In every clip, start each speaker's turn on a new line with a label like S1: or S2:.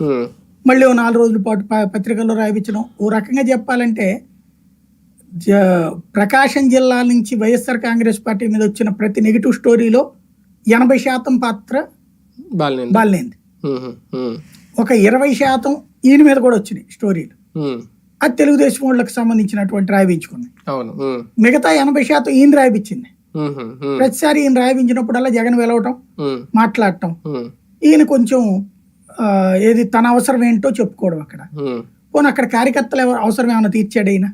S1: ఉమ్,
S2: మళ్ళీ ఓ నాలుగు రోజుల పాటు పత్రికల్లో రాయించడం ఓ రకంగా చెప్పాలంటే ప్రకాశం జిల్లా నుంచి వైఎస్ఆర్ కాంగ్రెస్ పార్టీ మీద వచ్చిన ప్రతి నెగిటివ్ స్టోరీలో ఎనభై శాతం పాత్ర బాలినేంది
S1: ఉమ్, ఉమ్,
S2: ఒక ఇరవై శాతం ఈయన మీద కూడా వచ్చినాయి స్టోరీలు. అది తెలుగుదేశం వాళ్ళకి సంబంధించినటువంటి
S1: ఉమ్,
S2: మిగతా ఎనభై శాతం ఈయన
S1: ఉమ్,
S2: ప్రతిసారి ఈయన రాయించినప్పుడల్లా జగన్ వెలవటం మాట్లాడటం. ఈయన కొంచెం ఏది తన అవసరం ఏంటో చెప్పుకోవడం అక్కడ. పోనీ అక్కడ కార్యకర్తలు ఎవరు అవసరం ఏమైనా తీర్చాడా ఈయన?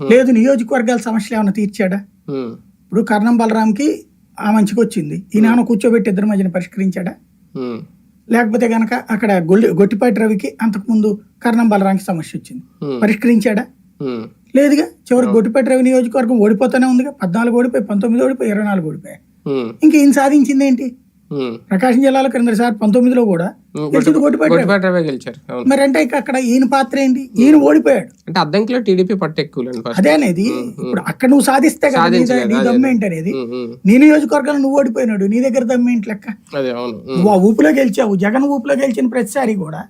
S1: ఉమ్,
S2: లేదు నియోజకవర్గాల సమస్యలు ఏమైనా తీర్చాడా? ఇప్పుడు కర్ణం బలరాంకి ఆ మంచికి వచ్చింది. ఈయన కూర్చోబెట్టి ఇద్దరి మధ్యన పరిష్కరించాడా? లేకపోతే గనక అక్కడ గొల్లి గొట్టిపాటి రవికి అంతకుముందు కర్ణం బలరాంకి సమస్య వచ్చింది. పరిష్కరించాడా? లేదుగా. చివరికి గొట్టిపాటి రవి నియోజకవర్గం ఓడిపోతూనే ఉందిగా. పద్నాలుగు ఓడిపోయి పంతొమ్మిది ఓడిపోయి ఇరవై నాలుగు ఓడిపోయాయి. ఇంకా ఈయన సాధించింది ఏంటి. ప్రకాశం జిల్లాలో క్రిందసారి పంతొమ్మిదిలో కూడా గెలిచింది
S1: గెలిచారు
S2: మరి అంటే అక్కడ ఈయన పాత్ర ఏంటి? ఈయన ఓడిపోయాడు.
S1: అంటే అద్దంకిలో టీడీపీ పట్టు ఎక్కువ
S2: అదే అనేది ఇప్పుడు అక్కడ నువ్వు సాధిస్తే కదా నీ దమ్మేంటి అనేది. నీ నియోజకవర్గంలో నువ్వు ఓడిపోయినాడు నీ దగ్గర దమ్మేంటి లెక్క? నువ్వు ఆ ఊపులో గెలిచావు జగన్ ఊపులో గెలిచిన ప్రతిసారి కూడా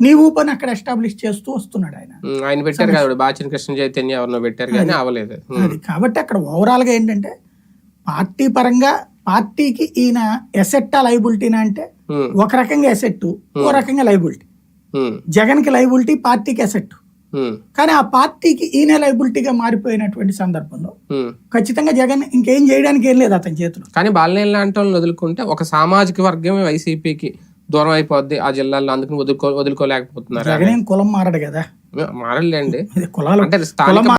S2: నీ ఊపని అక్కడ ఎస్టాబ్లిష్ చేస్తూ వస్తున్నాడు ఆయన.
S1: ఆయన పెట్టారు కదా బాచిన కృష్ణ చైతన్య ఎవరినో పెట్టారు కానీ అవ్వలేదు. ఉమ్,
S2: అది కాబట్టి అక్కడ ఓవరాల్గా ఏంటంటే పార్టీ పరంగా పార్టీకి ఈయన ఎసెట్టా లైబిలిటీనా అంటే ఒక రకంగా ఎసెట్ ఓ రకంగా లైబిలిటీ జగన్కి లైబిలిటీ పార్టీకి ఎసెట్ కానీ ఆ పార్టీకి ఈయన లైబిలిటీగా మారిపోయినటువంటి సందర్భంలో. ఖచ్చితంగా జగన్ ఇంకేం చేయడానికి ఏం లేదు అతని చేతిలో.
S1: కానీ బాలినేని లాంటి వాళ్ళని వదులుకుంటే ఒక సామాజిక వర్గమే వైసీపీకి దూరం అయిపోద్ది ఆ జిల్లాలో అందుకని వదులుకో వదులుకోలేకపోతున్నారు
S2: జగన్ ఏం కులం మారడు కదా.
S1: మారలేండి
S2: కులాలు
S1: అంటే స్థానిక